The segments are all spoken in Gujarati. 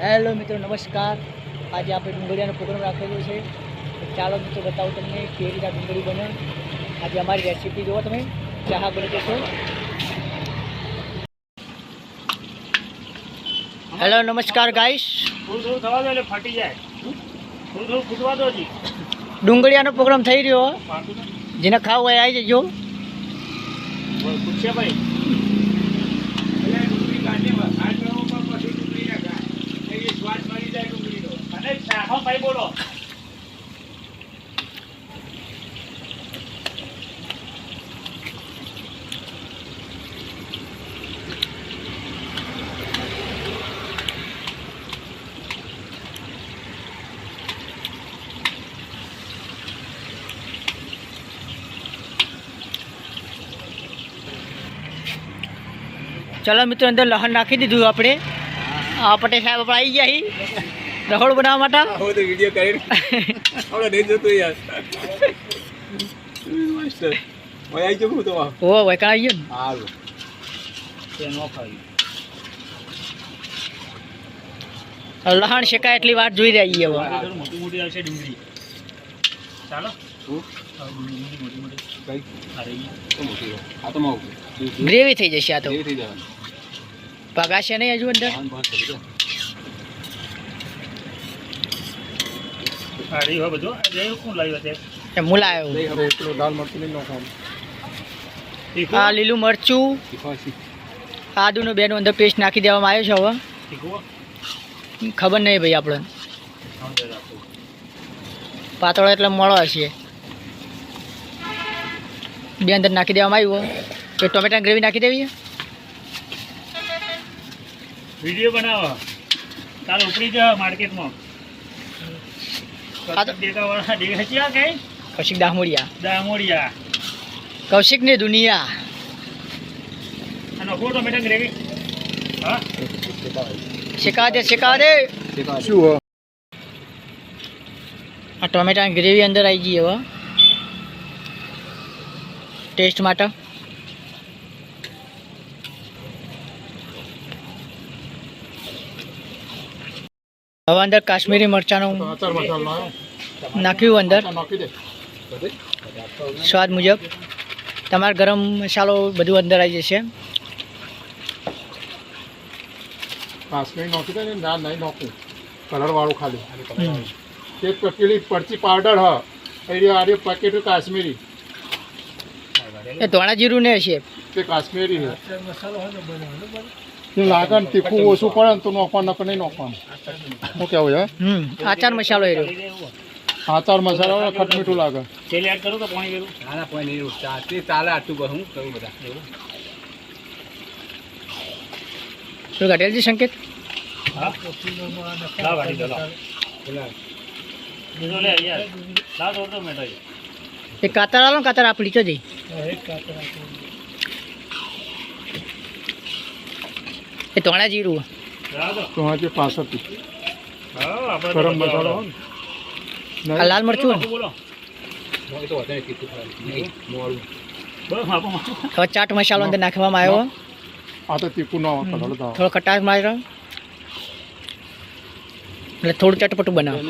હેલો મિત્રો નમસ્કાર. આજે આપણે ડુંગળીયાનો પ્રોગ્રામ રાખેલો છે. ચાલો મિત્રો બતાવું તમને કેવી રીતે ડુંગળી બને. આજે અમારી રેસીપી જુઓ તમે. ચા બની જશો હેલો નમસ્કાર એટલે ફાટી જાય. ડુંગળીયાનો પ્રોગ્રામ થઈ રહ્યો. જેને ખાવું હોય આવી જજો. ભાઈ અને શાખો ભાઈ બોલો ચલો મિત્રો અંદર લહણ નાખી દીધું આપણે. આ પટેલ સાહેબ આપણે આવી ગયા રહોડ બનાવવા માટે. આવો તો વીડિયો કરીને આપણે નહીં જતો યાર. માસ્ટર ભાઈ આવી જવું તો આ. ઓ વૈકણ આવી ગયો ને? હારું. તે ન ખાવી લહણ શેકાય એટલી વાત જોઈ રહી હવે. મારે મોટી મોટી આવશે ડુંગળી ચાલો મોટી મોટી. કઈ? આ રહી તો મોટી આ તો માવું ગ્રેવી થઈ જશે આ તો. પગાશે નહીં હજુ અંદર. આ લીલું મરચું. આદુનો બેનો અંદર પેસ્ટ નાખી દેવામાં આવ્યો છે હવે. ખબર નહીં ભાઈ આપણે. પાતળો એટલે મોળો હશે. બે અંદર નાખી દેવામાં આવ્યું તો ટોમેટાની ગ્રેવી નાખી દેવી વીડિયો બનાવો. કાલ ઉપડી જાવ માર્કેટમાં. કૌશિક દામોડિયા દામોડિયા કૌશિકની દુનિયા. અને ફોટો ગ્રેવી હા? દે દે શું આ ટોમેટાની ગ્રેવી અંદર આવી ગઈ હવે. ટેસ્ટ માટે. હવે અંદર કાશ્મીરી મરચાંનું. નાખ્યું અંદર? સ્વાદ મુજબ. તમારે ગરમ મસાલો બધું અંદર આવી જશે. કાશ્મીરી નાખી ના નહીં નાખું. કલર વાળું ખાલી. તે પેલી પરચી પાવડર હ. એ પેકેટ કાશ્મીરી. એ ધોળા જીરું ને હશે. તે કાશ્મીરી તે લાગે તીખું ઓછું પડે ને તો નાખવાનું નકર નહીં નોખવાનું. શું કેવું છે હમ. આચાર મસાલો એ આચાર મસાલો આવે ખટ મીઠું લાગે. તેલ એડ કરું તો પાણી કરું ના ના નહીં ચાલે ચાલે આટલું બધું કરું બધા. શું ઘટેલ છે સંકેત? હા? લાવ વાળી દો લાવ બીજો લે યાર. લાવ તો તો મેટો એ કાતર આલો કાતર આપણી ચો જઈ. એ તોણા જીરું. તોણા પાસઠ ગરમ મસાલો આ લાલ મરચું હવે ચાટ મસાલો અંદર નાખવામાં આવ્યો. આ તો તીખું ના થોડો ખટાશ માર્યો. એટલે થોડું ચટપટું બનાવો.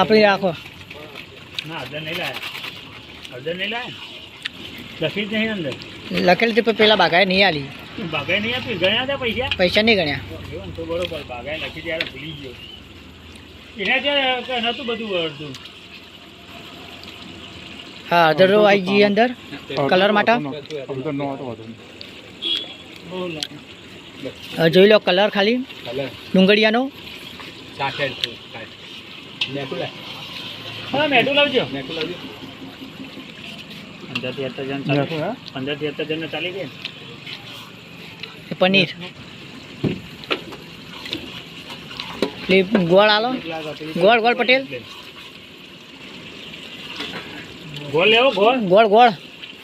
આપણી રાખો. ના અડધર નહીં લાયા. અડધર નહીં લાયા લખી જ નહીં અંદર. લખેલું હતી પેલા બાગાએ નહીં આલી. બાગાએ નહીં આપી? ગણ્યા હતા પૈસા? પૈસા નહીં ગણ્યા. તો બરોબર બાગાએ લખી ત્યારે ભૂલી ગયો. એને જે નહોતું બધું અડધું હા અધરો આવી ગઈ અંદર કલર માટે? જોઈ લો કલર ખાલી. ડુંગળીયાનો. હા મેઠું લાવજો. પંદરથી અત્યાર જણ ચાલી. હે? અત્યાર જણ ચાલી ગઈ પનીર. ગોળ આલો. ગોળ ગોળ પટેલ. ગોળ લેવો ગોળ? ગોળ ગોળ.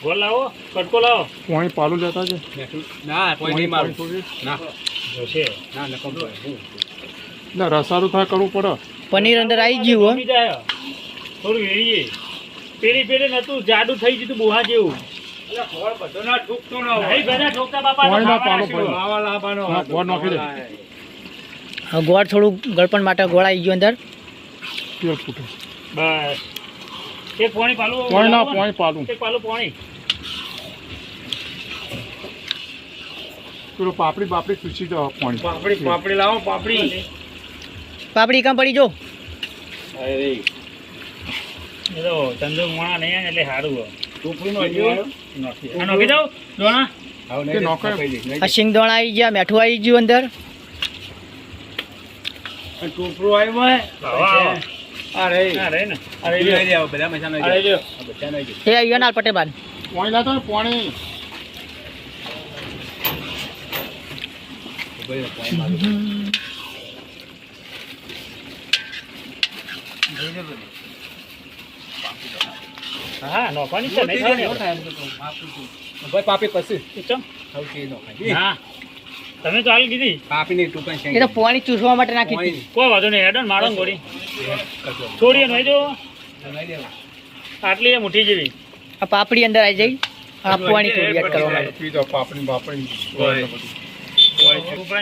ગોળ લાવો કટકો લાવો. પાણી પાલું લેતા છે. પાણી પાલું. જોશે. ના રસારું થાય કરવું પડે. પનીર અંદર આવી ગયું હો. થોડું વેરીએ પેલી પેલી નતું જાડું થઈ જતું બોહા જેવું. ગોળ થોડું ગળપણ માટે ગોળ આવી ગયો અંદર. બસ. એક પોણી પાલું પોણી ના લાવો પાલું. એક પાલું પોણી. પેલું પાપડી પાપડી ખુશી જાવ પાણી. પાપડી પાપડી લાવો પાપડી. પાપડી કામ પડી જો. એ તો ધંધો મોણા નહીં આવે એટલે સારું હોય. નાખી. આ નાખી દઉં? દોણા? આ શિંગદોણા આવી ગયા મેઠું આવી ગયું અંદર. આવો, આવો. આ રે ને. આ રે લ્યો. આ રે લ્યો. એ આવી ના પટેલ બાદ પોણી લાતો ને પોણી. હા નોખવાની છે નહીં ખાવાની આપણે. ચમ. હા. તમે તો હાલ કીધી. એ તો પાણી ચૂસવા માટે નાખી કોઈ વાંધો નહીં હેડો ને મારો ને ગોળી. છોડીએ નહીં જો આટલી મુઠ્ઠી જેવી. આ પાપડી અંદર આવી જઈ. આ પાણી થોડી એડ કરવા માટે. પી પાપડી બાપડી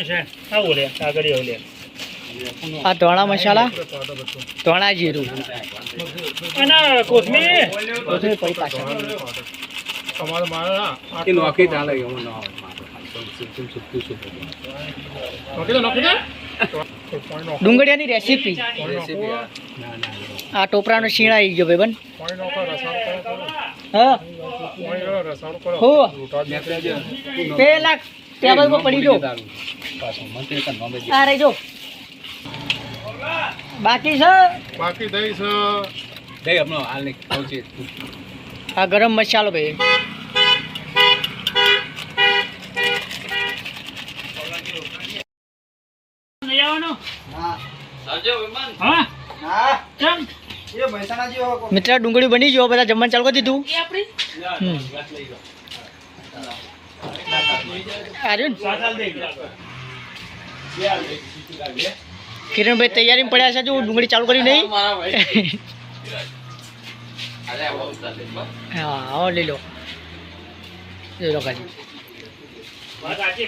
છે. આવું લે આગળ આવું લે. આ ધોણા મસાલા? ધોણા જીરું. અને કોથમીર? કોથમીર પડી પાછળ. તમારે મારે ના એ ચાલે એવું ન ડુંગળીયાની રેસીપી આ. ટોપરાનો શીણ આવી ગયો ભાઈ બન. પેલા ટેબલ પર પડી જ. આ રહી જો. બાકી છે? બાકી દઈશ દે હમણાં હાલ નહીં, પહોંચી. આ ગરમ મસાલો ભાઈ મિત્ર ડુંગળી બની જો બધા જમવાનું ચાલુ કરી દીધું. હમ. આ રહ્યું ને? કિરણભાઈ તૈયારીમાં પડ્યા છે જો ડુંગળી ચાલુ કરી નહીં. હા આવો લઈ લો. લઈ લો કાજી વાત સાચી,